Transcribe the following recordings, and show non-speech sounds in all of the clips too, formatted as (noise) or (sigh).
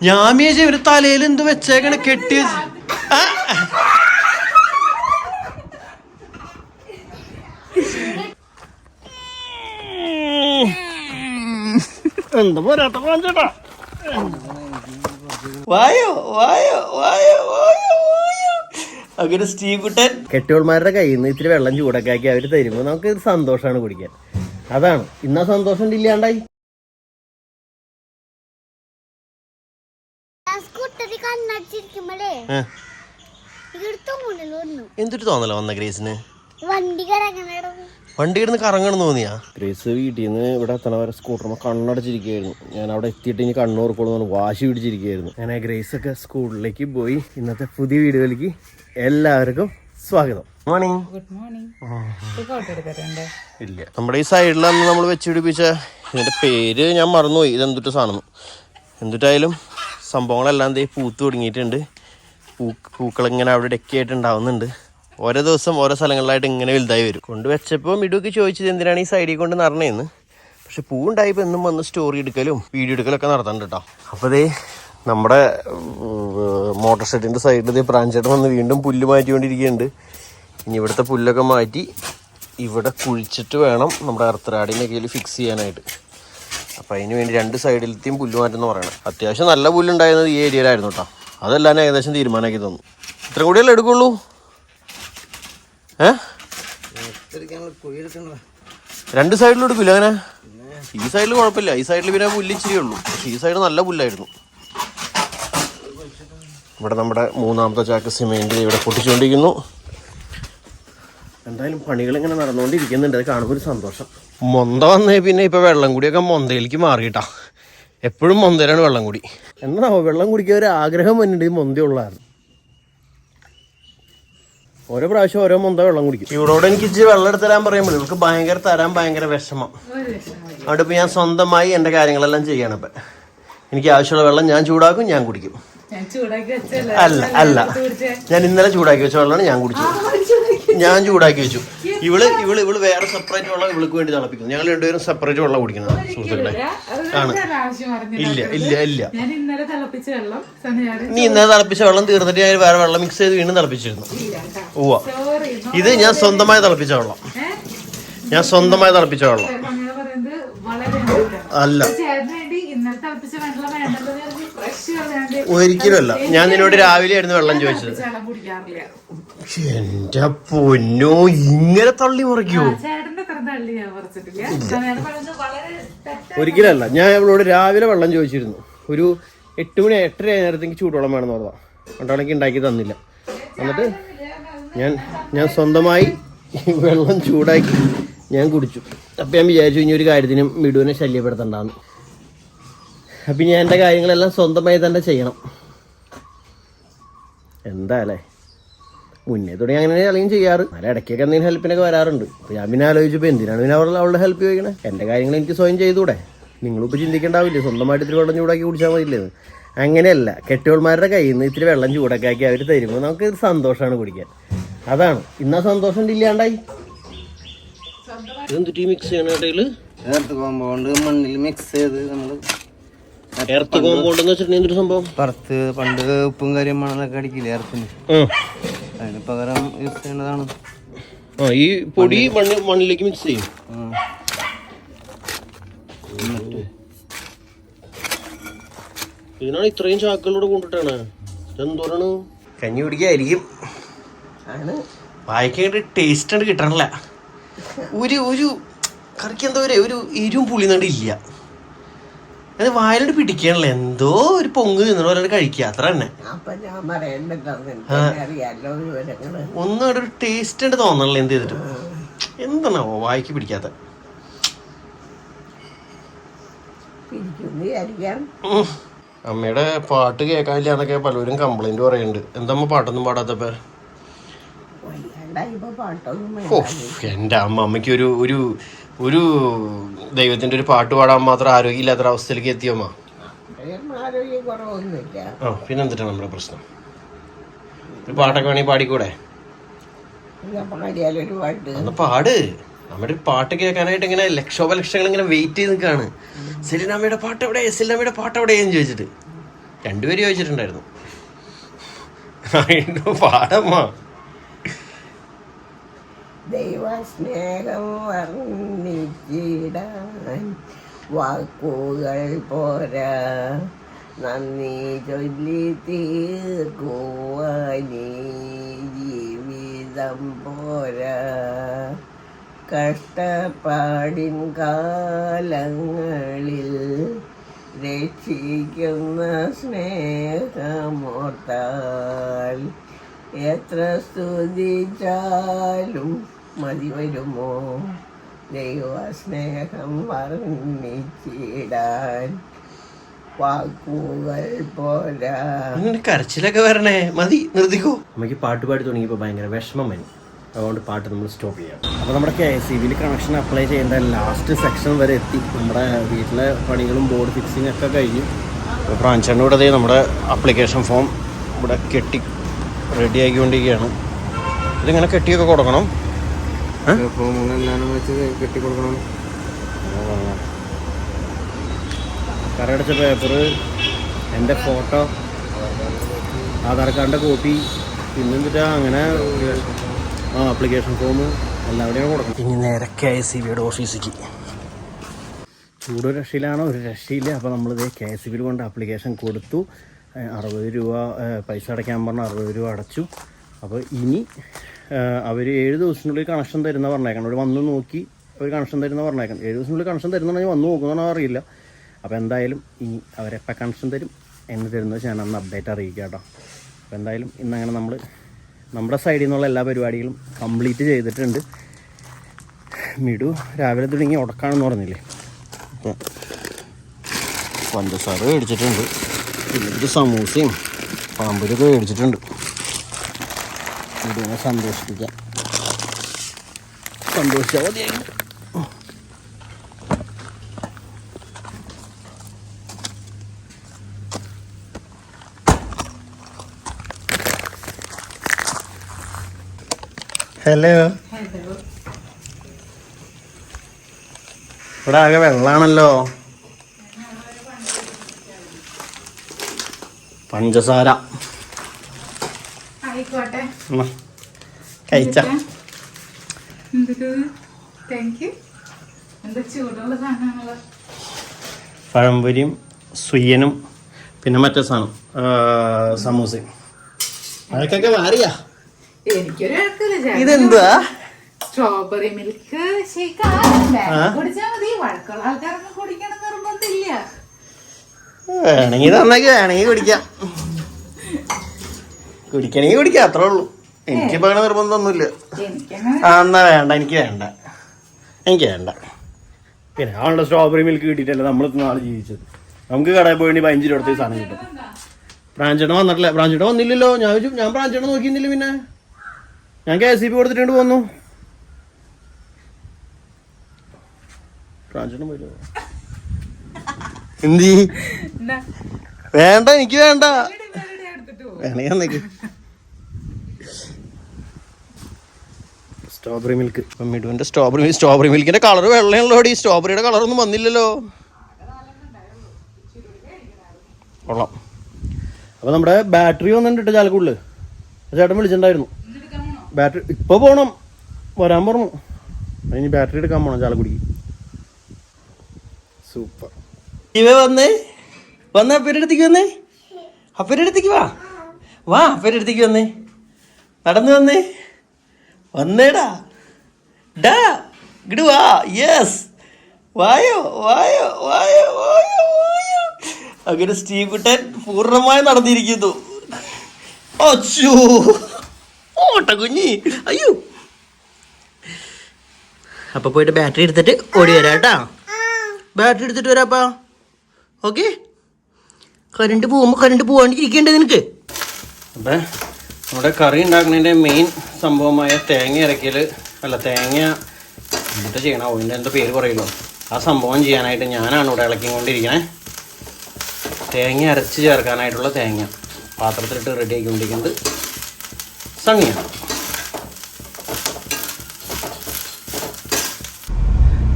ഞാൻ ഒരു തലയിൽ എന്ത് വെച്ചേക്കണ? കെട്ടി എന്താ പോരാത്ത ചേട്ടാ വായോ വായോ വായോ അങ്ങനെ സ്റ്റീവ് കുട്ടൻ കെട്ടിയോൾമാരുടെ കയ്യിൽ നിന്ന് ഇത്തിരി വെള്ളം ചൂടൊക്കെ ആക്കി അവർ തരുമ്പോൾ നമുക്ക് ഒരു സന്തോഷമാണ് കുടിക്കാൻ. അതാണ്. ഇന്നാ സന്തോഷം ഇല്ലാണ്ടായി സ്കൂട്ടറിൽ കണ്ണടിച്ചിരിക്കുമ്പോഴേ ആ, ഇവിടുത്തെ മുന്നിൽ വന്നു എന്തൊരു തോന്നല വന്ന ഗ്രേസിന്? വണ്ടി കിടന്ന് കറങ്ങണം തോന്നിയാ? ഗ്രേസ് വീട്ടിൽ നിന്ന് ഇവിടെ എത്തണ വരെ സ്കൂട്ടർമ്മ കണ്ണടച്ചിരിക്കുകയായിരുന്നു. ഞാൻ അവിടെ എത്തിയിട്ട് ഇനി കണ്ണൂർക്കോളൂ വാശി പിടിച്ചിരിക്കുകയായിരുന്നു. അങ്ങനെ ഗ്രേസ് ഒക്കെ സ്കൂളിലേക്ക് പോയി. ഇന്നത്തെ പുതിയ വീഡിയോയിലേക്ക് എല്ലാവർക്കും സ്വാഗതം. മോർണിംഗ് ഇല്ല. നമ്മുടെ ഈ സൈഡിലാണ് നമ്മൾ വെച്ച് പിടിപ്പിച്ച ഇതിന്റെ പേര് ഞാൻ മറന്നുപോയി. ഇത് എന്തുട്ട് സാധനം. എന്തുട്ടായാലും സംഭവങ്ങളെല്ലാം ദേ പൂത്ത് തുടങ്ങിയിട്ടുണ്ട്. പൂ പൂക്കളിങ്ങനെ അവിടെ ഡെക്കിയായിട്ട് ഉണ്ടാവുന്നുണ്ട്. ഓരോ ദിവസം ഓരോ സ്ഥലങ്ങളിലായിട്ട് ഇങ്ങനെ വലുതായി വരും. കൊണ്ട് വെച്ചപ്പോൾ മിടുക്ക് ചോദിച്ചത് എന്തിനാണ് ഈ സൈഡിൽ കൊണ്ട് നടന്നതെന്ന് പക്ഷെ പൂ ഉണ്ടായപ്പോൾ എന്നും വന്ന് സ്റ്റോറി എടുക്കലും വീഡിയോ എടുക്കലൊക്കെ നടത്തുന്നുണ്ട് കേട്ടോ അപ്പോൾ ദേ നമ്മുടെ മോട്ടോർ സെറ്റിന്റെ സൈഡിൽ ഇതേ പ്രാഞ്ചേട്ടൻ വന്ന് വീണ്ടും പുല്ല് മാറ്റിക്കൊണ്ടിരിക്കുന്നുണ്ട്. ഇനി ഇവിടുത്തെ പുല്ലൊക്കെ മാറ്റി ഇവിടെ കുഴിച്ചിട്ട് വേണം നമ്മുടെ അർത്തരാടിന്റെ കയ്യിൽ ഫിക്സ് ചെയ്യാനായിട്ട്. അപ്പോൾ അതിന് വേണ്ടി രണ്ട് സൈഡിലത്തെയും പുല്ല് മാറ്റെന്ന് പറയണം. അത്യാവശ്യം നല്ല പുല്ലുണ്ടായിരുന്നത് ഈ ഏരിയയിലായിരുന്നു കേട്ടോ അതെല്ലാം ഏകദേശം തീരുമാനമാക്കി തന്നു. ഇത്ര കൂടിയല്ലേ എടുക്കുള്ളൂ? ഏ? രണ്ട് സൈഡിലും എടുക്കില്ല അങ്ങനെ? ഈ സൈഡിൽ കുഴപ്പമില്ല. ഈ സൈഡിൽ പിന്നെ പുല്ല് ഇച്ചിരി ഉള്ളൂ. ഈ സൈഡ് നല്ല പുല്ലായിരുന്നു. ഇവിടെ നമ്മുടെ മൂന്നാമത്തെ ചാക്ക് സിമെന്റ് ഇവിടെ പൊട്ടിച്ചുകൊണ്ടിരിക്കുന്നു. എന്തായാലും പണികൾ ഇങ്ങനെ നടന്നുകൊണ്ടിരിക്കുന്നുണ്ട്. അത് കാണുമ്പോൾ ഒരു സന്തോഷം. മൊന്ത വന്നേ പിന്നെ ഇപ്പൊ വെള്ളം കൂടിയൊക്കെ മൊന്തയിലേക്ക് മാറിയിട്ടാ. എപ്പോഴും മൊന്തയിലാണ് വെള്ളം കുടി. എന്നാ വെള്ളം കുടിക്കാൻ ഒരു ആഗ്രഹം വന്നിട്ട് മന്തി ഉള്ളതാണ്. ഓരോ പ്രാവശ്യം ഓരോ മൊന്ത വെള്ളം കുടിക്കും. ഇവളോട് എനിക്ക് ഇച്ചിരി വെള്ളം എടുത്ത് തരാൻ പറയുമ്പോൾ ഇവൾക്ക് ഭയങ്കര തരാൻ ഭയങ്കര വിഷമം. അതുകൊണ്ട് ഇപ്പൊ ഞാൻ സ്വന്തമായി എന്റെ കാര്യങ്ങളെല്ലാം ചെയ്യണം ഇപ്പൊ. എനിക്ക് ആവശ്യമുള്ള വെള്ളം ഞാൻ ചൂടാക്കും ഞാൻ കുടിക്കും. ഞാൻ ചൂടാക്കി വെച്ചല്ലേ അല്ല അല്ല. ഞാൻ ഇന്നലെ ചൂടാക്കി വെച്ച വെള്ളമാണ് ഞാൻ കുടിച്ചത്. ഞാൻ ചൂടാക്കി വെച്ചു. ഇവൾ ഇവൾ ഇവൾ വേറെ സെപ്പറേറ്റ് വെള്ളം ഇവൾക്ക് വേണ്ടി തിളപ്പിക്കുന്നു. ഞങ്ങൾ രണ്ടുപേരും സെപ്പറേറ്റ് വെള്ളം കുടിക്കുന്നത്. സുഹൃത്തുക്കളെ ആണ്. ഇല്ല ഇല്ല ഇല്ല. ഞാൻ ഇന്നലെ തിളപ്പിച്ച വെള്ളം സന്ധ്യാരെ നീ ഇന്നലെ തിളപ്പിച്ച വെള്ളം തീർന്നിട്ട് ഞാൻ വേറെ വെള്ളം മിക്സ് ചെയ്ത് വീണ്ടും തിളപ്പിച്ചിരുന്നു. ഉവ്വ. ഇത് ഞാൻ സ്വന്തമായി തിളപ്പിച്ച വെള്ളം. ഞാൻ സ്വന്തമായി തിളപ്പിച്ച വെള്ളം. അല്ല. ഒരിക്കലും അല്ല. ഞാൻ നിന്നോട് രാവിലെ ആയിരുന്നു വെള്ളം ചോദിച്ചത്. എന്റെ പൊന്നോ ഇങ്ങനെ തള്ളി മറിക്കോ. ഒരിക്കലല്ല ഞാൻ അവളോട് രാവിലെ വെള്ളം ചോദിച്ചിരുന്നു. ഒരു എട്ട് മണി എട്ടര നേരത്തേക്ക് ചൂടുവെള്ളം വേണമെന്ന് പറഞ്ഞതാ. രണ്ടാണെങ്കിൽ ഉണ്ടാക്കി തന്നില്ല. എന്നിട്ട് ഞാൻ ഞാൻ സ്വന്തമായി വെള്ളം ചൂടാക്കി ഞാൻ കുടിച്ചു. അപ്പം ഞാൻ വിചാരിച്ചു ഇനി ഒരു കാര്യത്തിനും മിടുവിനെ ശല്യപ്പെടുത്തണ്ടെന്ന്. അപ്പം ഞാൻ എന്റെ കാര്യങ്ങളെല്ലാം സ്വന്തമായി തന്നെ ചെയ്യണം. എന്താ അല്ലേ? മുന്നേ തുടങ്ങി അങ്ങനെ അല്ലെങ്കിൽ ചെയ്യാറ്. നല്ല ഇടയ്ക്കൊക്കെ എന്തെങ്കിലും ഹെൽപ്പിനൊക്കെ വരാറുണ്ട്. അപ്പോൾ ഞാൻ പിന്നെ ആലോചിച്ചപ്പോൾ എന്തിനാണ് പിന്നെ അവരുടെ അവളുടെ ഹെൽപ്പ് ചോദിക്കണേ? എന്റെ കാര്യങ്ങൾ എനിക്ക് സ്വയം ചെയ്തൂടെ നിങ്ങളിപ്പോൾ ചിന്തിക്കേണ്ടാവില്ലേ? സ്വന്തമായിട്ട് ഇത്തിരി വെള്ളം ചൂടാക്കി കുടിച്ചാൽ മതിയില്ലേ? അങ്ങനെയല്ല. കെട്ടിയോൾമാരുടെ കയ്യിൽ നിന്ന് ഇത്തിരി വെള്ളം ചൂടൊക്കെ ആക്കി അവർ തരുമ്പോൾ നമുക്ക് ഒരു സന്തോഷമാണ് കുടിക്കാൻ. അതാണ്. ഇന്നാ സന്തോഷം ഇല്ലാണ്ടായി. ടീ മിക്സ് ചെയ്യണേട്ടയിൽ എർത്ത് കോമ്പൗണ്ട് മണ്ണിൽ മിക്സ് ചെയ്ത് നമ്മൾ എർത്ത് കോമ്പൗണ്ട് എന്ന് വെച്ചിട്ടുണ്ടെങ്കിൽ എന്തൊരു സംഭവം? പറത്ത് പണ്ട് ഉപ്പും കാര്യം മണലൊക്കെ അടിക്കില്ലേ എർത്തിന്? അതിന് പകരം യൂസ് ചെയ്യേണ്ടതാണ്. ആ ഈ പൊടി മണ്ണ് മണ്ണിലേക്ക് മിക്സ് ചെയ്യും. ഇതിനാണ് ഇത്രയും ചാക്കുകളോട് കൊണ്ടിട്ടാണ്. എന്തോരാണ് കഞ്ഞി കുടിക്കായിരിക്കും. വായിക്കേണ്ട ടേസ്റ്റ് ആണ് കിട്ടണില്ല. ഒരു ഒരു കറിക്ക് എന്താ ഒരു ഒരു എരിവും പുളിന്നണ്ട് ഇല്ല. അത് വായിലോട്ട് പിടിക്കണല്ലോ. എന്തോ ഒരു പൊങ്ങ് തിന്നണ പോലെ കഴിക്കുക. അത്ര തന്നെ. ഒന്നും അവിടെ ഒരു ടേസ്റ്റ് ഉണ്ട് തോന്നണല്ലോ എന്ത് ചെയ്തിട്ട്. എന്താണോ വായിക്ക് പിടിക്കാത്ത. അമ്മയുടെ പാട്ട് കേൾക്കാനില്ല എന്നൊക്കെ പലരും കംപ്ലൈന്റ് പറയുന്നുണ്ട്. എന്താ പാട്ടൊന്നും പാടാത്തപ്പോ? എന്റെ അമ്മ അമ്മയ്ക്ക് ഒരു ഒരു ഒരു ദൈവത്തിന്റെ ഒരു പാട്ട് പാടാൻ മാത്രം ആരോഗ്യമില്ലാത്ത അവസ്ഥയിലേക്ക് എത്തിയോ ആ പിന്നെന്തിട്ടാ നമ്മുടെ പ്രശ്നം? ഒരു പാട്ടൊക്കെ വേണമെങ്കിൽ പാടിക്കൂടെ? ഒന്ന് പാട്. നമ്മുടെ പാട്ട് കേൾക്കാനായിട്ട് ഇങ്ങനെ ലക്ഷോപലക്ഷങ്ങൾ ഇങ്ങനെ വെയിറ്റ് ചെയ്ത് നിൽക്കാണ്. സെലിനാമയുടെ പാട്ട് എവിടെ? സെലിനാമയുടെ പാട്ട് എവിടെ എന്ന് ചോദിച്ചിട്ട്. രണ്ടുപേരും ചോദിച്ചിട്ടുണ്ടായിരുന്നു. പാടമ്മ ദൈവസ്നേഹം വർണിച്ചിടാൻ വാക്കുകൾ പോരാ. നന്ദി ചൊല്ലി തീർക്കുവാനി ജീവിതം പോരാ. കഷ്ടപ്പാടിൻ കാലങ്ങളിൽ രക്ഷിക്കുന്ന സ്നേഹമോർത്താൽ എത്ര സ്തുതിച്ചാലും മതി വരുമോ? ദൈവസ്നേഹം വർണിച്ചിടാൻ വാക്കുകൾ പോരാ. കരച്ചിലൊക്കെ വരണേ. മതി നിർത്തിക്കോ. നമുക്ക് പാട്ട് പാടി തുടങ്ങിയപ്പോൾ ഭയങ്കര വിഷമം വരും. അതുകൊണ്ട് പാട്ട് നമ്മൾ സ്റ്റോപ്പ് ചെയ്യാം. അപ്പോൾ നമ്മുടെ കെ എസ് സി ബിയിൽ കണക്ഷൻ അപ്ലൈ ചെയ്യേണ്ട ലാസ്റ്റ് സെക്ഷൻ വരെ എത്തി. നമ്മുടെ വീട്ടിലെ പണികളും ബോർഡ് ഫിക്സിംഗ് ഒക്കെ കഴിഞ്ഞു. ഇവിടെ ദേ നമ്മുടെ അപ്ലിക്കേഷൻ ഫോം ഇവിടെ കെട്ടി റെഡി ആക്കിക്കൊണ്ടിരിക്കുകയാണ്. ഇതിങ്ങനെ കെട്ടിയൊക്കെ കൊടുക്കണം. കെട്ടിക്കൊടുക്കണം കരടച്ച പേപ്പർ എന്റെ ഫോട്ടോ ആധാർ കാർഡിന്റെ കോപ്പി പിന്നെന്തിട്ടാ അങ്ങനെ ആ ആപ്ലിക്കേഷൻ ഫോം എല്ലാവരുടെയും കൊടുക്കണം. ഇനി നേരെ കെ എസ് സി ബിയുടെ ഓഫീസിലേക്ക്. ചൂട് രക്ഷയിലാണോ? ഒരു രക്ഷയില്ല. അപ്പോൾ നമ്മളിത് കെ എസ് സി ബിയിൽ കൊണ്ട് ആപ്ലിക്കേഷൻ കൊടുത്തു. അറുപത് രൂപ പൈസ അടയ്ക്കാൻ പറഞ്ഞ അറുപത് രൂപ അടച്ചു. അപ്പോൾ ഇനി അവർ ഏഴ് ദിവസത്തിനുള്ളിൽ കണക്ഷൻ തരുന്ന പറഞ്ഞേക്കണം. അവർ വന്ന് നോക്കി അവർ കണക്ഷൻ തരുന്ന പറഞ്ഞേക്കണം. ഏഴ് ദിവസത്തിനുള്ളിൽ കണക്ഷൻ തരുന്നുണ്ടെങ്കിൽ വന്ന് നോക്കുന്നതാണോ അറിയില്ല. അപ്പോൾ എന്തായാലും ഇനി അവരെപ്പോൾ കണക്ഷൻ തരും എന്ന് തരുന്നത് ഞാൻ അന്ന് അപ്ഡേറ്റ് അറിയിക്കാം കേട്ടോ. അപ്പോൾ എന്തായാലും ഇന്നങ്ങനെ നമ്മൾ നമ്മുടെ സൈഡിൽ നിന്നുള്ള എല്ലാ പരിപാടികളും കംപ്ലീറ്റ് ചെയ്തിട്ടുണ്ട്. മിടു രാവിലെ തുടങ്ങി ഉടക്കാണെന്ന് പറഞ്ഞില്ലേ? പഞ്ചസാര മേടിച്ചിട്ടുണ്ട്. പിന്നെ സമൂസയും പാമ്പൊരിയൊക്കെ മേടിച്ചിട്ടുണ്ട്. മിടുവിനെ സന്തോഷിപ്പിക്കാം. സന്തോഷിച്ചാൽ മതിയായിരുന്നു ഹലോ ഇവിടെ ആകെ വെള്ളാണല്ലോ. പഞ്ചസാര. കഴിച്ച? പഴംപൊരിയും സുയ്യനും പിന്നെ മറ്റേ സാധനം സമൂസയും. അതൊക്കെ മാറിയാ ഇതെന്തുവാ? Strawberry milk? കുടിച്ചാൽ മതി. വഴക്കുള്ള ആൾക്കാരൊന്നും കുടിക്കണം നിർബന്ധമില്ല വേണമെങ്കിൽ തന്നേക്ക് വേണമെങ്കിൽ കുടിക്കാം. കുടിക്കണമെങ്കിൽ കുടിക്കാം അത്രേ ഉള്ളൂ. എനിക്കിപ്പോ അങ്ങനെ നിർബന്ധമൊന്നുമില്ല. ആ എന്നാ വേണ്ട എനിക്ക് വേണ്ട. എനിക്ക് വേണ്ട. പിന്നെ ആളുടെ സ്ട്രോബെറി മിൽക്ക് കിട്ടിയിട്ടല്ല നമ്മൾ നാളെ ജീവിച്ചത്? നമുക്ക് കടയിൽ പോയി പതിനഞ്ച് രൂപ സാധനം കിട്ടും. പ്രാഞ്ചേട്ടൻ വന്നിട്ടില്ല. പ്രാഞ്ചേട്ടൻ വന്നില്ലല്ലോ. ഞാൻ ചോദിച്ചു ഞാൻ പ്രാഞ്ചേട്ടൻ നോക്കിയിരുന്നില്ല പിന്നെ. ഞാൻ കെ എസ് സി പി കൊടുത്തിട്ടുണ്ട് പോന്നു പ്രാഞ്ചേട്ടൻ വരുമോ എന്തി? വേണ്ട എനിക്ക് വേണ്ട. വേണമെങ്കിൽ സ്ട്രോബെറി മിൽക്ക് മിടുവിന്റെ സ്ട്രോബെറി സ്ട്രോബെറി മിൽക്കിന്റെ കളർ വെള്ളയുള്ളോ ഈ സ്ട്രോബെറിയുടെ കളറൊന്നും വന്നില്ലല്ലോ. കൊള്ളാം. അപ്പൊ നമ്മുടെ ബാറ്ററി വന്നിട്ടുണ്ട് ചാലക്കുള്ളിൽ ചേട്ടൻ വിളിച്ചിട്ടുണ്ടായിരുന്നു. ബാറ്ററി ഇപ്പൊ പോണം. വരാൻ പറഞ്ഞു. ഇനി ബാറ്ററി എടുക്കാൻ പോകണം ചാലക്കുടിക്ക്. സൂപ്പർ ഇവ വന്നേ? വന്ന് അപ്പയുടെ അടുത്തേക്ക് വന്നേ? വാ. വാ അടുത്തേക്ക് വന്നേ. നടന്നു വന്നേ. വന്നേടാ. ഡാ ഇങ്ങട് വാ. യെസ് വായോ വായോ വായോ വായോ വായോ. അങ്ങനെ സ്റ്റീവ് കുട്ടൻ പൂർണമായി നടന്നിരിക്കുന്നു. അച്ചോ ഓട്ട കുഞ്ഞി. അയ്യോ. അപ്പൊ പോയിട്ട് ബാറ്ററി എടുത്തിട്ട് ഓടി വരാം കേട്ടാ. ബാറ്ററി എടുത്തിട്ട് വരാപ്പാ ഓക്കെ. കറണ്ട് പോകുമ്പോൾ കറണ്ട് പോവാണ്ടിരിക്കണ്ടേ നിനക്ക്? അപ്പം. നമ്മുടെ കറി ഉണ്ടാക്കുന്നതിന്റെ മെയിൻ സംഭവമായ തേങ്ങ ഇറക്കിയൽ അല്ല തേങ്ങ എന്നിട്ട് ചെയ്യണം? അതിന്റെ എന്താ പേര് പറയുമല്ലോ ആ സംഭവം ചെയ്യാനായിട്ട് ഞാനാണ് ഇവിടെ ഇളക്കിക്കൊണ്ടിരിക്കണേ. തേങ്ങ അരച്ച് ചേർക്കാനായിട്ടുള്ള തേങ്ങ. പാത്രത്തിലിട്ട് റെഡി ആക്കിക്കൊണ്ടിരിക്കുന്നത് സണ്ണിയാണ്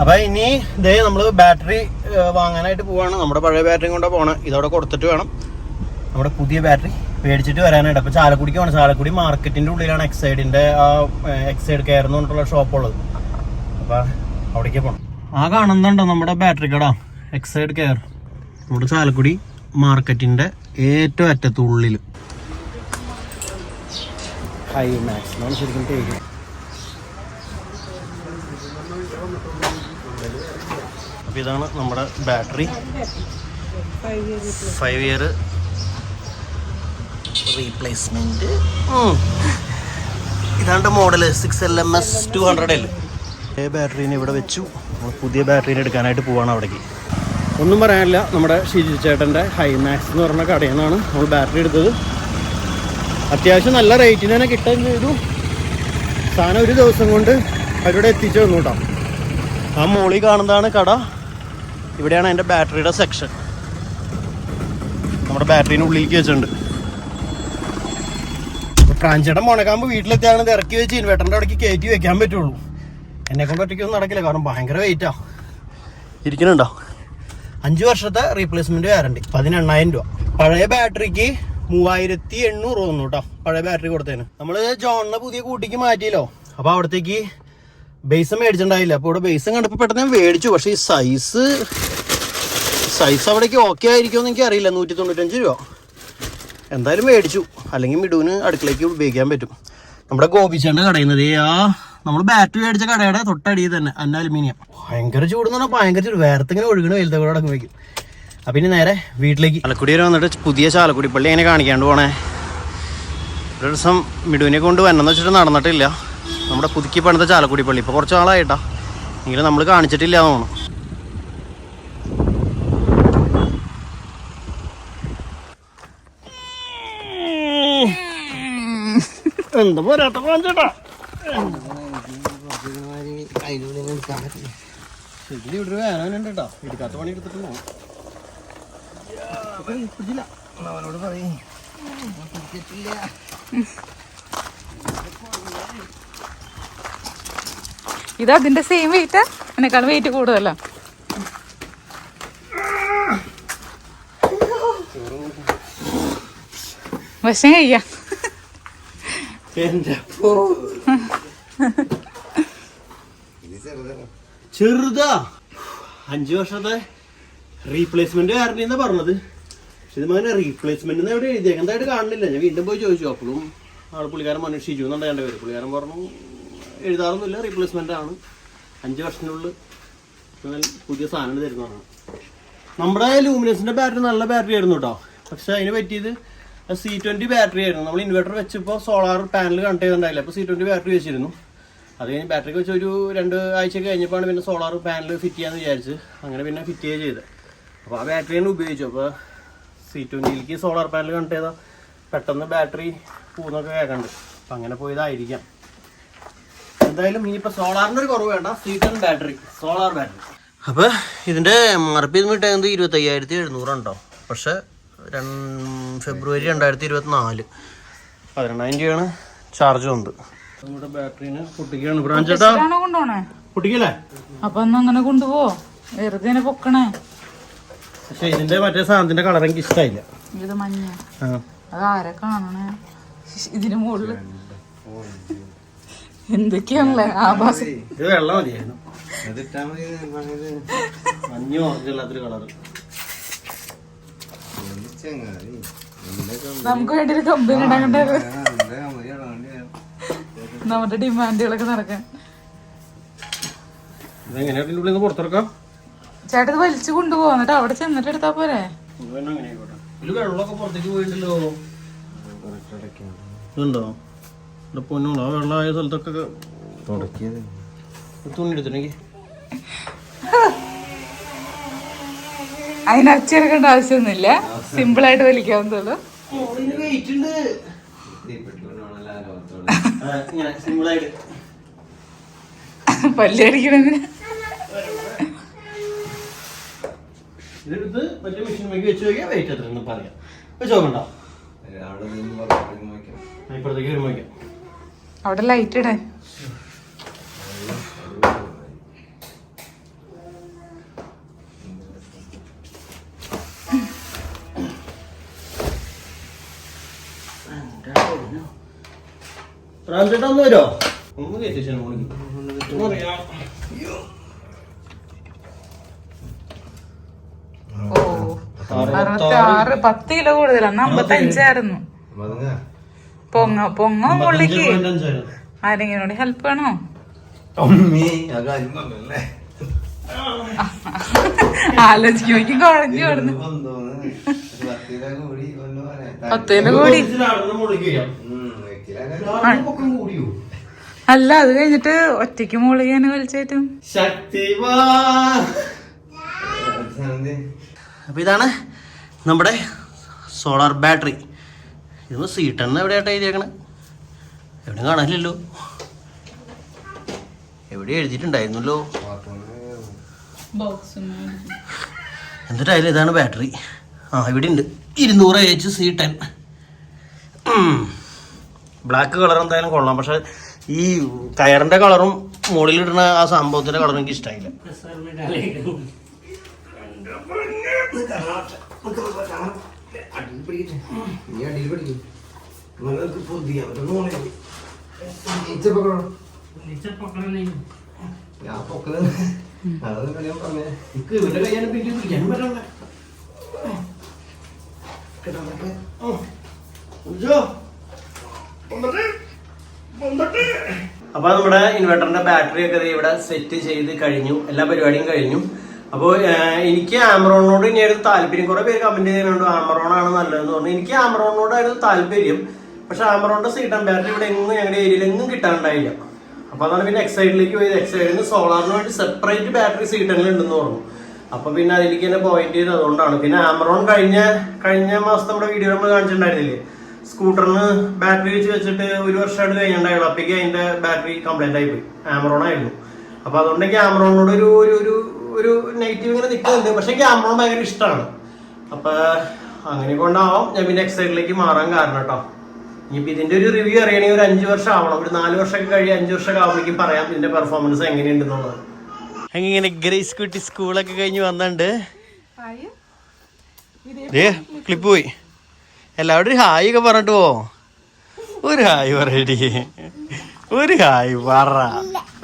അപ്പം ഇനി ഇതേ നമ്മൾ ബാറ്ററി വാങ്ങാനായിട്ട് പോവാണ്. നമ്മുടെ പഴയ ബാറ്ററി കൊണ്ടാണ് പോകണം ഇതവിടെ കൊടുത്തിട്ട് വേണം. നമ്മുടെ പുതിയ ബാറ്ററി മേടിച്ചിട്ട് വരാനായിട്ട്. അപ്പോൾ ചാലക്കുടിക്ക് പോകണം ചാലക്കുടി മാർക്കറ്റിന്റെ ഉള്ളിലാണ് എക്സൈഡിന്റെ ആ എക്സൈഡ് കെയർ എന്ന് പറഞ്ഞിട്ടുള്ള ഷോപ്പ് ഉള്ളത്. അപ്പോൾ അവിടേക്ക് പോണം. ആ കാണുന്നുണ്ടോ നമ്മുടെ ബാറ്ററി കട? Exide care. നമ്മുടെ ചാലക്കുടി മാർക്കറ്റിന്റെ ഏറ്റവും അറ്റത്തുള്ളിൽ ഹൈ മാക്സിമം ശരിക്കും പേര്. അപ്പോൾ ഇതാണ് നമ്മുടെ ബാറ്ററി ഫൈവ് ഇയർ റീപ്ലേസ്മെന്റ് ഇതാണ്ട് model six L M S two hundred L ബാറ്ററീനെ ഇവിടെ വെച്ചു. നമ്മൾ പുതിയ ബാറ്ററീനെ എടുക്കാനായിട്ട് പോവാണ് അവിടേക്ക്. ഒന്നും പറയാനില്ല നമ്മുടെ ഷിജി ചേട്ടന്റെ ഹൈമാക്സ് എന്ന് പറഞ്ഞ കടയിൽ നിന്നാണ് നമ്മൾ ബാറ്ററി എടുത്തത്. അത്യാവശ്യം നല്ല റേറ്റിന് തന്നെ കിട്ടുകയും ചെയ്തു. സാധനം ഒരു ദിവസം കൊണ്ട് അവരുടെ എത്തിച്ചു തന്നു കേട്ടോ. ആ മോളിൽ കാണുന്നതാണ് കട. ഇവിടെയാണ് എന്റെ ബാറ്ററിയുടെ സെക്ഷൻ നമ്മുടെ ബാറ്ററീന്റെ ഉള്ളിലേക്ക് വെച്ചിട്ടുണ്ട്. പ്രാഞ്ചേട്ടൻ മുണകാമ്പ് വീട്ടിലെത്തിയാണ് ഇറക്കി വെച്ച് ഇൻവെർട്ടറിന്റെ അവിടേക്ക് കയറ്റി വെക്കാൻ പറ്റുള്ളൂ. എന്നെ കൊണ്ട് ഒറ്റയ്ക്കൊന്നും നടക്കില്ല കാരണം ഭയങ്കര വെയിറ്റാ ഇരിക്കുന്നുണ്ടോ? അഞ്ച് വർഷത്തെ റീപ്ലേസ്മെന്റ് വാറണ്ടി പതിനെണ്ണായിരം രൂപ. പഴയ ബാറ്ററിക്ക് മൂവായിരത്തി എണ്ണൂറ് തോന്നുന്നു കേട്ടോ പഴയ ബാറ്ററി കൊടുത്തതിന്. നമ്മൾ ജോണിനെ പുതിയ കൂട്ടിക്ക് മാറ്റിയല്ലോ അപ്പോൾ അവിടത്തേക്ക് ബേസ് മേടിച്ചിട്ടുണ്ടായില്ല. അപ്പോൾ ഇവിടെ ബേസും കണ്ടപ്പോൾ പെട്ടെന്ന് ഞാൻ മേടിച്ചു പക്ഷേ ഈ സൈസ് സൈസ് അവിടേക്ക് ഓക്കെ ആയിരിക്കുമെന്ന് എനിക്ക് അറിയില്ല നൂറ്റി തൊണ്ണൂറ്റഞ്ച് രൂപ. എന്തായാലും മേടിച്ചു. അല്ലെങ്കിൽ മിഡുവിന് അടുക്കളയ്ക്ക് ഉപയോഗിക്കാൻ പറ്റും. നമ്മുടെ ഗോപിച്ചേണ്ട കടയുന്നത് ആ നമ്മൾ ബാറ്ററി മേടിച്ച കടയുടെ തൊട്ടടിയിൽ തന്നെ അന്ന അലുമിനിയം. ഭയങ്കര ചൂട് എന്ന് പറഞ്ഞാൽ ഭയങ്കര ചൂട്. വേർത്തിങ്ങനെ ഒഴുകണ കൂടെ അടങ്ങി വയ്ക്കും. അപ്പം ഇനി നേരെ വീട്ടിലേക്ക്. ചാലക്കുടി വരെ വന്നിട്ട് പുതിയ ചാലക്കുടി പള്ളി എങ്ങനെ കാണിക്കാണ്ട് പോണേ? ഒരു ദിവസം മിഡുവിനെ കൊണ്ട് വരണമെന്ന് വെച്ചിട്ട് നടന്നിട്ടില്ല. നമ്മുടെ പുതുക്കി പണിത ചാലക്കുടി പള്ളി. ഇപ്പോൾ കുറച്ച് നാളായിട്ടാ. എങ്കിലും നമ്മൾ കാണിച്ചിട്ടില്ല എന്ന് തോന്നുന്നു. എന്താ പോരാട്ട? പറയും ഇത് അതിന്റെ സെയിം വെയിറ്റ് എന്നെക്കാൾ വെയിറ്റ് കൂടുതലാ. വശം അപ്പോ. ചെറുതാ. അഞ്ചു വർഷത്തെ റീപ്ലേസ്മെന്റ് കാരണം എന്നാ പറഞ്ഞത്. പക്ഷെ മകനെ റീപ്ലേസ്മെന്റ് എവിടെ എഴുതിയേക്ക് എന്തായിട്ട് കാണുന്നില്ല. ഞാൻ വീണ്ടും പോയി ചോദിച്ചു. അപ്പോഴും ആൾ പുള്ളിക്കാരൻ പറഞ്ഞു ഷിജു എന്നുണ്ട് പേര്. പുള്ളിക്കാരൻ പറഞ്ഞു എഴുതാറൊന്നുമില്ല. റീപ്ലേസ്മെന്റ് ആണ്. അഞ്ച് വർഷത്തിനുള്ളിൽ പുതിയ സാധനം തരുന്നതാണ്. നമ്മുടെ ലൂമിനസിന്റെ ബാറ്ററി നല്ല ബാറ്ററി ആയിരുന്നു കേട്ടോ പക്ഷെ അതിന് പറ്റിയത് സി ട്വന്റി ബാറ്ററി ആയിരുന്നു. നമ്മൾ ഇൻവെർട്ടർ വെച്ചപ്പോൾ സോളാർ പാനൽ കണക്ട് ചെയ്തിട്ടുണ്ടായില്ല. അപ്പോൾ സി ട്വന്റി ബാറ്ററി വെച്ചിരുന്നു. അത് കഴിഞ്ഞ് ബാറ്ററി വെച്ച് ഒരു രണ്ട് ആഴ്ച കഴിഞ്ഞപ്പോഴാണ് പിന്നെ സോളാർ പാനൽ ഫിറ്റ് ചെയ്യാന്ന് വിചാരിച്ച് അങ്ങനെ പിന്നെ ഫിറ്റ് ചെയ്യുക ചെയ്ത് അപ്പോൾ ആ ബാറ്ററി തന്നെ ഉപയോഗിച്ചു. അപ്പോൾ സി ട്വന്റിയിലേക്ക് സോളാർ പാനൽ കണക്ട് ചെയ്താൽ പെട്ടെന്ന് ബാറ്ററി പൂന്നൊക്കെ കേൾക്കണ്ട്. അപ്പം അങ്ങനെ പോയതായിരിക്കാം. എന്തായാലും ഇനിയിപ്പോൾ സോളാറിന്റെ ഒരു കുറവ് വേണ്ട. C twenty battery solar battery അപ്പോൾ ഇതിന്റെ എം ആർ പി കിട്ടുന്നത് ഇരുപത്തയ്യായിരത്തി പക്ഷേ ഫെബ്രുവരി രണ്ടായിരത്തി ഇരുപത്തി നാല് പതിനെണ്ണായിരം രൂപയാണ് ചാർജ് വന്നത് നമ്മുടെ ബാറ്ററിന് പൊട്ടിക്കുകയാണ്. ബ്രാഞ്ചേട്ടാ ആണോ കൊണ്ടുപോണേ? പൊട്ടിക്കല്ലേ? അപ്പൊ ഒന്ന് അങ്ങനെ കൊണ്ടുപോ. വെറുതെ ഇങ്ങനെ പൊക്കണേ. പക്ഷെ ഇതിന്റെ മറ്റേ സാധനത്തിന്റെ കളർ എനിക്ക് ഇഷ്ടമായില്ല ഇത് മഞ്ഞ. ആ. അത് ആരെ കാണണേ? ഇതിന് മുകളിൽ. എന്തൊക്കെയാണല്ലേ ആഭാസം? ഇത് വെള്ളം മതിയായിരുന്നു. അതിട്ടാ മതി മഞ്ഞ ഓറഞ്ച് കളർ നമുക്ക് വേണ്ടി ഒരു കമ്പനി ഉണ്ടാകണ്ടത് നമ്മുടെ ഡിമാൻഡുകളൊക്കെ നടക്കാൻ. ഇതെങ്ങനെയാ ഇതിന്റെ ഉള്ളിൽ നിന്ന് പുറത്തിറക്കാം? ചേട്ടാ ഇത് വലിച്ചു കൊണ്ടുപോകാം. എന്നിട്ട് അവിടെ ചെന്നിട്ട് എടുത്താ പോരെ? വെള്ളമൊക്കെ പുറത്തേക്ക് പോയിട്ടുണ്ടല്ലോ ഇതുണ്ടോ? ഇവിടെ പൊന്നുണ്ടോ ആ വെള്ളമായ സ്ഥലത്തൊക്കെ തുണി എടുത്തിട്ടുണ്ടെങ്കിൽ. (laughs) അതിന് അച്ചെടുക്കേണ്ട ആവശ്യമൊന്നുമില്ല. സിമ്പിൾ ആയിട്ട് വലിക്കാവുന്നുള്ളൂ ഇതെടുത്ത് മറ്റേ മെഷീനിലേക്ക് വെച്ച് നോക്കിയാൽ വെയിറ്റ് പറയാം. വെച്ച് നോക്കണ്ടോ ആ, ഇപ്പുറത്തേക്ക് വരുമ്പോൾ അവിടെ ലൈറ്റ് ഇടേ റാംചേട്ടാ ഒന്ന് വരുമോ ഒന്ന് പത്ത് കിലോ കൂടുതൽ അന്ന് അമ്പത്തഞ്ചായിരുന്നു. പൊങ്ങ പൊങ്ങോ മുള്ളിക്ക് ആരെങ്കിലും ഹെൽപ്പ് വേണോ? അമ്മേ ആ കാര്യം പറഞ്ഞല്ലേ ആലോചിക്കുമ്പോഴേക്കും കുഴഞ്ഞു കിടന്നു. കൂടി അല്ല അത് കഴിഞ്ഞിട്ട് ഒറ്റയ്ക്ക് മുകളിൽ ഞാൻ വലിച്ചേറ്റും ശാന്തി ഇതാണ് നമ്മുടെ സോളാർ ബാറ്ററി. ഇതൊന്ന് സീട്ടെണ്ണ എവിടെയായിട്ട് എഴുതിയേക്കണേ? എവിടെയും കാണാനില്ലല്ലോ. എവിടെ എഴുതിയിട്ടുണ്ടായിരുന്നല്ലോ? എന്നിട്ടായാലും ഇതാണ് ബാറ്ററി. ആ ഇവിടെ ഉണ്ട് ഇരുന്നൂറ് H C ten black colour എന്തായാലും കൊള്ളാം. പക്ഷെ ഈ കയറിന്റെ കളറും മുകളിലിടുന്ന ആ സംഭവത്തിന്റെ കളറും എനിക്ക് ഇഷ്ടമായില്ല ഞാൻ പൊക്കൽ. അതൊന്നും ഞാൻ പറഞ്ഞേ. എനിക്ക് ഇവന്റെ കയ്യാണ് പിന്നെ പിടിക്കാൻ പറ്റണ്ട അപ്പൊ നമ്മുടെ ഇൻവെർട്ടറിന്റെ ബാറ്ററി ഒക്കെ ഇവിടെ സെറ്റ് ചെയ്ത് കഴിഞ്ഞു. എല്ലാ പരിപാടിയും കഴിഞ്ഞു. അപ്പോൾ എനിക്ക് ആമറോണിനോട് ഇനിയായിരുന്നു താല്പര്യം. കുറെ പേര് കമന്റ് ചെയ്യുന്നുണ്ട് ആമറോൺ ആണ് നല്ലതെന്ന് പറഞ്ഞു. എനിക്ക് ആമറോണിനോടായിരുന്നു താല്പര്യം. പക്ഷെ ആമറോണിന്റെ സീറ്റം ബാറ്ററി ഇവിടെ എങ്ങും ഞങ്ങളുടെ ഏരിയയിൽ എങ്ങും കിട്ടാണ്ടായില്ല അപ്പൊ അതാണ് പിന്നെ എക്സൈഡിലേക്ക് പോയത്. എക്സൈഡിൽ നിന്ന് സോളാറിന് വേണ്ടി സെപ്പറേറ്റ് ബാറ്ററി സീറ്റങ്ങൾ ഉണ്ടെന്ന് പറഞ്ഞു. അപ്പൊ പിന്നെ അതിലേക്ക് തന്നെ പോയിന്റ് ചെയ്ത്. അതുകൊണ്ടാണ്. പിന്നെ ആമറോൺ കഴിഞ്ഞ കഴിഞ്ഞ മാസം നമ്മുടെ വീഡിയോ നമ്മൾ കാണിച്ചിട്ടുണ്ടായിരുന്നില്ലേ? സ്കൂട്ടറിന് ബാറ്ററി വെച്ച് വെച്ചിട്ട് ഒരു വർഷമായിട്ട് കഴിഞ്ഞിട്ടുണ്ടായിരുന്നു അപ്പോഴേക്ക് അതിന്റെ ബാറ്ററി കംപ്ലൈന്റ് ആയി പോയി. ആമറോൺ ആയിരുന്നു. അപ്പൊ അതുകൊണ്ട് എനിക്ക് ആമറോണിനോട് ഒരു ഒരു ഒരു ഒരു നെഗറ്റീവ് ഇങ്ങനെ നിൽക്കുന്നുണ്ട്. പക്ഷെ ക്യാമറോൺ ഭയങ്കര ഇഷ്ടമാണ്. അപ്പൊ അങ്ങനെ കൊണ്ടാവാം. ഞാൻ പിന്നെ എക്സൈഡിലേക്ക് മാറാൻ കാരണം കേട്ടോ ഇനിയിപ്പോ ഇതിന്റെ ഒരു റിവ്യൂ അറിയണമെങ്കിൽ ഒരു അഞ്ചു വർഷം ആവണം. ഒരു നാല് വർഷമൊക്കെ കഴിയും അഞ്ചു വർഷമൊക്കെ ആവുമ്പോഴേക്കും പറയാം ഇതിന്റെ പെർഫോമൻസ് എങ്ങനെയുണ്ടെന്നുള്ളത്. എങ്ങനെ ഗ്രേസ് കുട്ടി സ്കൂളൊക്കെ കഴിഞ്ഞ് വന്നിട്ടുണ്ട്? ക്ലിപ്പ് പോയി. എല്ലാവരും ഒരു ഹായ് ഒക്കെ പറഞ്ഞിട്ട് പോ. ഒരു ഹായ് പറയടി. ഒരു ഹായ് പറ.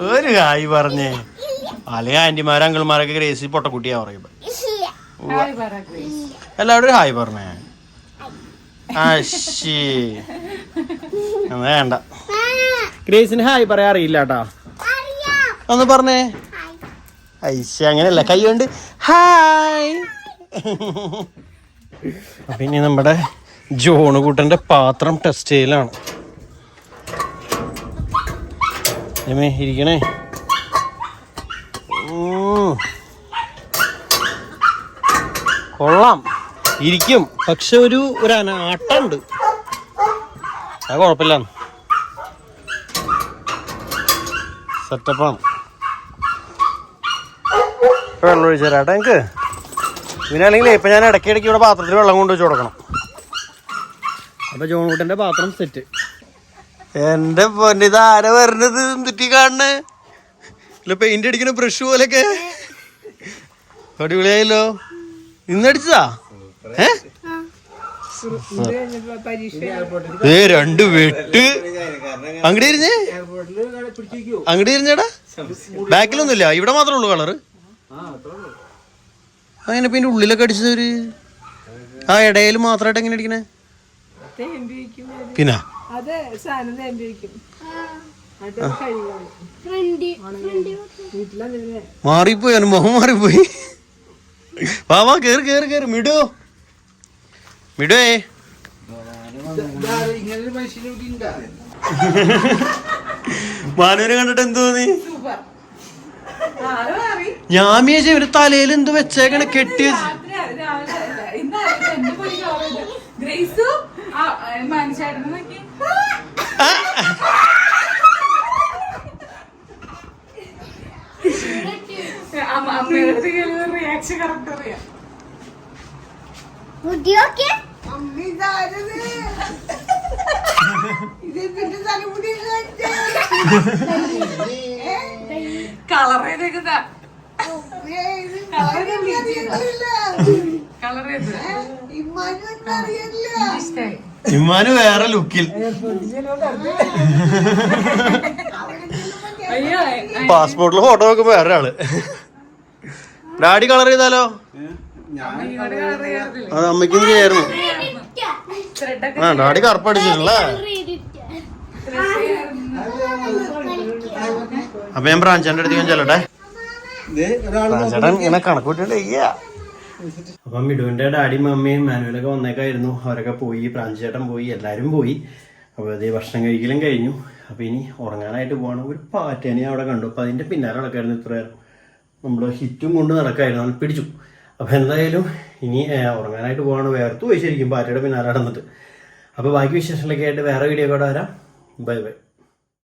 ഒരു ഹായ് പറഞ്ഞേ. അല്ലെങ്കിൽ ആന്റിമാരും അങ്കിൾമാരൊക്കെ ഗ്രേസി പൊട്ടക്കുട്ടിയാ പറയുമ്പോ. എല്ലാവരും ഹായ് പറഞ്ഞേ. ആശി വേണ്ട. ഗ്രേസിന് ഹായ് പറയാ അറിയില്ല കേട്ടാ ഒന്ന് പറഞ്ഞേ. ഐശ അങ്ങനെയല്ല. കൈ കൊണ്ട് ഹായ്. ഇനി നമ്മുടെ ജോണ് കൂട്ടന്റെ പാത്രം ടെസ്റ്റ് ചെയ്യലാണ്. ഇരിക്കണേ. കൊള്ളാം. ഇരിക്കും. പക്ഷെ ഒരു ഒരു അനാട്ടുണ്ട് അത് കുഴപ്പമില്ല സെറ്റപ്പാണ് വെള്ളം ഒഴിച്ചു തരാട്ടെ എനിക്ക് അല്ലെങ്കിൽ ഇപ്പം ഞാൻ ഇടയ്ക്ക് ഇടയ്ക്ക് ഇവിടെ പാത്രത്തിൽ വെള്ളം കൊണ്ട് വെച്ച് കൊടുക്കണം. അപ്പൊ ജോൺകുട്ടന്റെ പാത്രം സെറ്റ് എന്റെ പൊന്നിത് ആര വരണത് തെറ്റി കാണണേ ഇല്ല പെയിന്റ് അടിക്കണ ബ്രഷ് പോലെയൊക്കെ. അടിപൊളിയായല്ലോ. ഇന്നടിച്ചതാ ഏ? ഏ രണ്ട് വെട്ട്. അങ്ങടി ഇരുന്നേ അങ്ങടി ഇരുന്നേടാ ബാക്കിലൊന്നുമില്ല ഇവിടെ മാത്രമേ ഉള്ളൂ കളറ് അങ്ങനെ പിന്നെ ഉള്ളിലൊക്കെ അടിച്ചത് ഒരു ആ ഇടയിൽ മാത്രമായിട്ട് എങ്ങനെ അടിക്കണേ? പിന്നെ? മാറിപ്പോയി അനുഭവം മാറിപ്പോയി. വാ വാ കേറി കേറി കേറി. മിടോ. മിടേ മാനുവിനെ കണ്ടിട്ട് എന്ത് തോന്നി? ആരും അറി ഞാൻ വിചാരിച്ചു ഇവർ തലയിൽ എന്ത് വെച്ചേക്കണ? കെട്ടിയ രാത്രി (laughs) കളർ ചെയ്തേക്കുന്ന ഇമ്മാന് വേറെ ലുക്കിൽ. പാസ്പോർട്ടിൽ ഫോട്ടോ വെക്കുമ്പോ വേറെ ആൾ ഡാഡി കളർ ചെയ്താലോ? അത് അമ്മയ്ക്കും ചെയ്യായിരുന്നു. ആ ഡാഡി കറുപ്പടിച്ചിട്ടുള്ളേ. അപ്പൊ ഞാൻ ബ്രാഞ്ചാന്റെ അടുത്ത് ഞാൻ ചെല്ലട്ടെ? അപ്പൊ ഇങ്ങനെ കണക്ക് കൂട്ടിട്ട് അപ്പം മിടുവിന്റെ ഡാഡിയും മമ്മിയും മാനുവലൊക്കെ വന്നേക്കായിരുന്നു. അവരൊക്കെ പോയി പ്രാഞ്ചേട്ടൻ പോയി എല്ലാരും പോയി. അപ്പോൾ അതേ ഭക്ഷണം കഴിക്കലും കഴിഞ്ഞു. അപ്പോൾ ഇനി ഉറങ്ങാനായിട്ട് പോകണം ഒരു പാറ്റേനെ അവിടെ കണ്ടു. അപ്പോൾ അതിന്റെ പിന്നാലെ നടക്കായിരുന്നു ഇത്ര നമ്മൾ ഹിറ്റും കൊണ്ട് നടക്കായിരുന്നു. പിടിച്ചു. അപ്പോൾ എന്തായാലും ഇനി ഉറങ്ങാനായിട്ട് പോകണം വേർത്തു പോയി ശരിക്കും പാറ്റയുടെ പിന്നാലെ നടന്നിട്ട്. അപ്പോൾ ബാക്കി വിശേഷങ്ങളൊക്കെ ആയിട്ട് വേറെ വീഡിയോ കൂടെ വരാം. Bye bye.